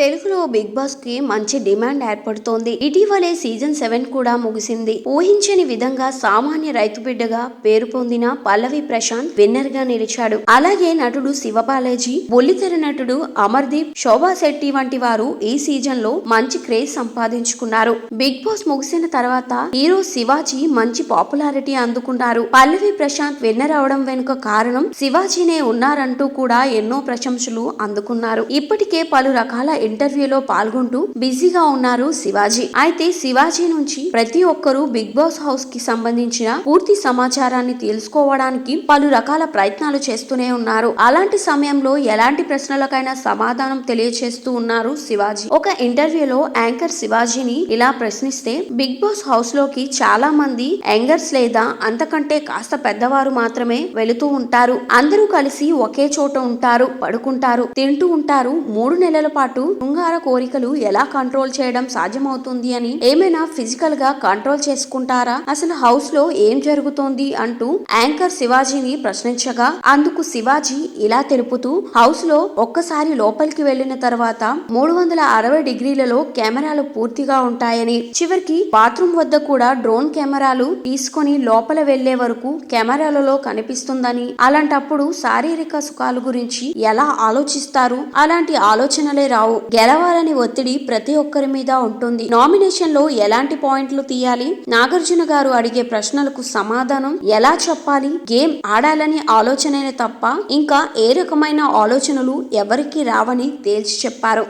తెలుగులో బిగ్ బాస్కి మంచి డిమాండ్ ఏర్పడుతోంది. ఇటీవలే సీజన్ సెవెన్ కూడా ముగిసింది. ఊహించని విధంగా సామాన్య రైతు బిడ్డగా పేరు పొందిన పల్లవి ప్రశాంత్ విన్నర్గా నిలిచాడు. అలాగే నటుడు శివబాలాజీ బొల్లితెర నటుడు అమర్దీప్ శోభా శెట్టి వంటి వారు ఈ సీజన్లో మంచి క్రేజ్ సంపాదించుకున్నారు. బిగ్ బాస్ ముగిసిన తర్వాత హీరో శివాజీ మంచి పాపులారిటీ అందుకున్నారు. పల్లవి ప్రశాంత్ విన్నర్ అవడం వెనుక కారణం శివాజీనే ఉన్నారంటూ కూడా ఎన్నో ప్రశంసలు అందుకున్నారు. ఇప్పటికే పలు రకాల ఇంటర్వ్యూలో పాల్గొంటూ బిజీగా ఉన్నారు శివాజీ. అయితే శివాజీ నుంచి ప్రతి ఒక్కరూ బిగ్ బాస్ హౌస్కి సంబంధించిన పూర్తి సమాచారాన్ని తెలుసుకోవడానికి పలు రకాల ప్రయత్నాలు చేస్తూనే ఉన్నారు. అలాంటి సమయంలో ఎలాంటి ప్రశ్నలకైనా సమాధానం తెలియచేస్తూ ఉన్నారు శివాజీ. ఒక ఇంటర్వ్యూలో యాంకర్ శివాజీని ఇలా ప్రశ్నిస్తే బిగ్ బాస్ హౌస్లోకి చాలా మంది యాంగర్స్ లేదా అంతకంటే కాస్త పెద్దవారు మాత్రమే వెళుతూ ఉంటారు. అందరూ కలిసి ఒకే చోట ఉంటారు పడుకుంటారు తింటూ ఉంటారు. మూడు నెలల పాటు శృంగార కోరికలు ఎలా కంట్రోల్ చేయడం సాధ్యమవుతుంది అని ఏమైనా ఫిజికల్గా కంట్రోల్ చేసుకుంటారా? అసలు హౌస్లో ఏం జరుగుతోంది అంటూ యాంకర్ శివాజీని ప్రశ్నించగా అందుకు శివాజీ ఇలా తెలుపుతూ హౌస్లో ఒక్కసారి లోపలికి వెళ్ళిన తర్వాత మూడు వందల అరవై డిగ్రీలలో కెమెరాలు పూర్తిగా ఉంటాయని చివరికి బాత్రూమ్ వద్ద కూడా డ్రోన్ కెమెరాలు తీసుకొని లోపల వెళ్ళే వరకు కెమెరాలలో కనిపిస్తుందని అలాంటప్పుడు శారీరక సుఖాల గురించి ఎలా ఆలోచిస్తారు? అలాంటి ఆలోచనలే రావు. గెలవాలని ఒత్తిడి ప్రతి ఒక్కరి మీద ఉంటుంది. నామినేషన్లో ఎలాంటి పాయింట్లు తీయాలి? నాగార్జున గారు అడిగే ప్రశ్నలకు సమాధానం ఎలా చెప్పాలి? గేమ్ ఆడాలని ఆలోచనే తప్ప ఇంకా ఏ రకమైన ఆలోచనలు ఎవరికి రావని తేల్చి చెప్పారు.